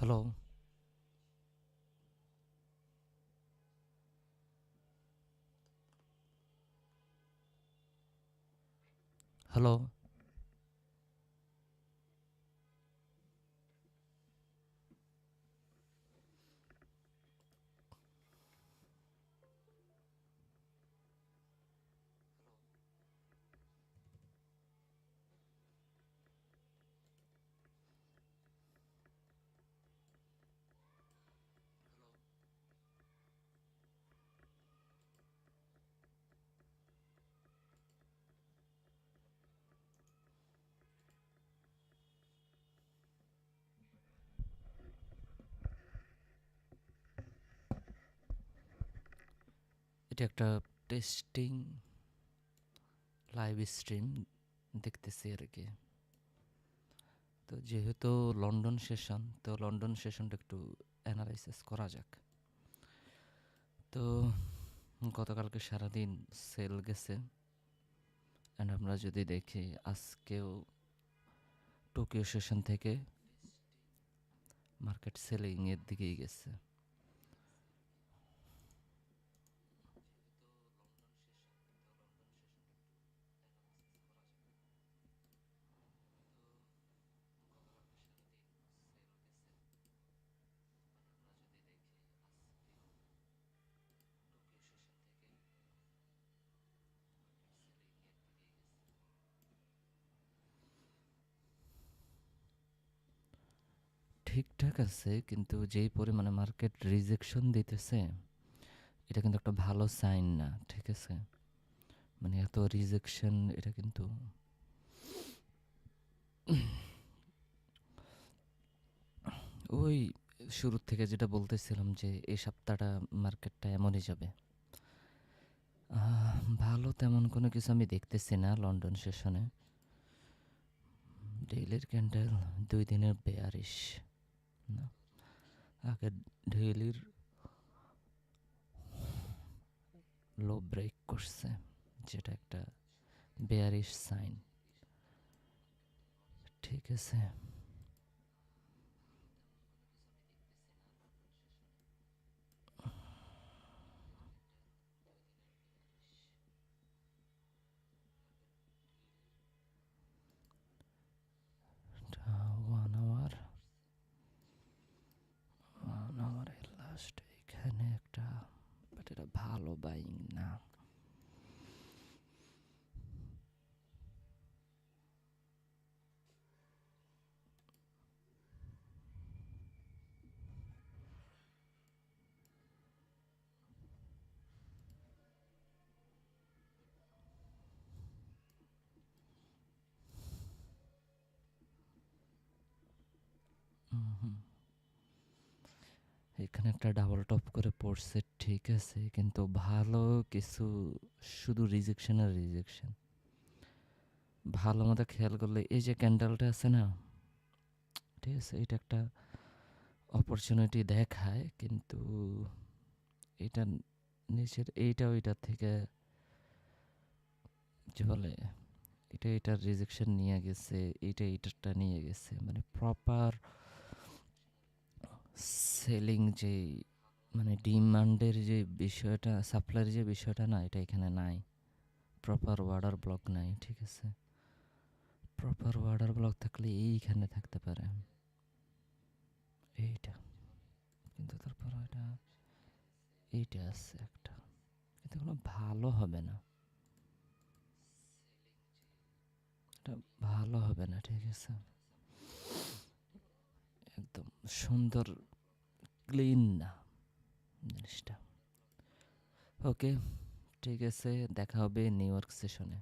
Halo. Halo. এটা একটা testing live stream দেখতেছি আর কি। তো যেহেতু লন্ডন সেশন তো লন্ডন সেশনটা একটু অ্যানালাইসিস করা যাক। তো গতকালকে সারাদিন সেল গেছে। অ্যান্ড আমরা যদি দেখি আজকেও টোকিও সেশন থেকে মার্কেট সেলিংয়ের দিকেই গেছে। ঠিকঠাক আছে, কিন্তু যেই পরিমাণে মার্কেট রিজেকশন দিতেছে, এটা কিন্তু একটা ভালো সাইন না, ঠিক আছে? মানে এত রিজেকশন এটা কিন্তু ওই শুরুর থেকে যেটা বলতেছিলাম যে এই সপ্তাহটা মার্কেটটা এমনই যাবে। ভালো তেমন কোনো কিছু আমি দেখতেছি না লন্ডন সেশনে। ডেইলির ক্যান্ডেল দুই দিনের বেয়ারিশ আগে ঢেলির লো ব্রেক করছে যেটা একটা বেয়ারিশ সাইন ঠিক আছে? এটা ভালো বাইং না হুম এখানে একটা ডাবল টপ করে পড়ছে, ঠিক আছে, কিন্তু ভালো কিছু শুধু রিজেকশন আর রিজেকশন ভালো মতো খেয়াল করলে এই যে ক্যান্ডেলটা আছে না, ঠিক আছে, এটা একটা অপরচুনিটি দেখায়, কিন্তু এটা নিচের এইটা ওইটার থেকে যে বলে, এটা এটার রিজেকশন নিয়ে গেছে এইটা এইটারটা নিয়ে গেছে মানে প্রপার সেলিং যে মানে ডিমান্ডের যে বিষয়টা সাপ্লাইয়ের যে বিষয়টা না, এটা এখানে নাই। প্রপার ওয়ার্ডার ব্লক নাই, ঠিক আছে? প্রপার ওয়ার্ডার ব্লক থাকলে এইখানে থাকতে পারে। এইটা। কিন্তু তারপর এটা এইটা আছে একটা। কিন্তু কোনো ভালো হবে না। এটা ভালো হবে না, ঠিক আছে? একদম সুন্দর ক্লিন। না জিনিসটা। ওকে ঠিক আছে দেখা হবে নিউ ইয়র্ক সেশনে।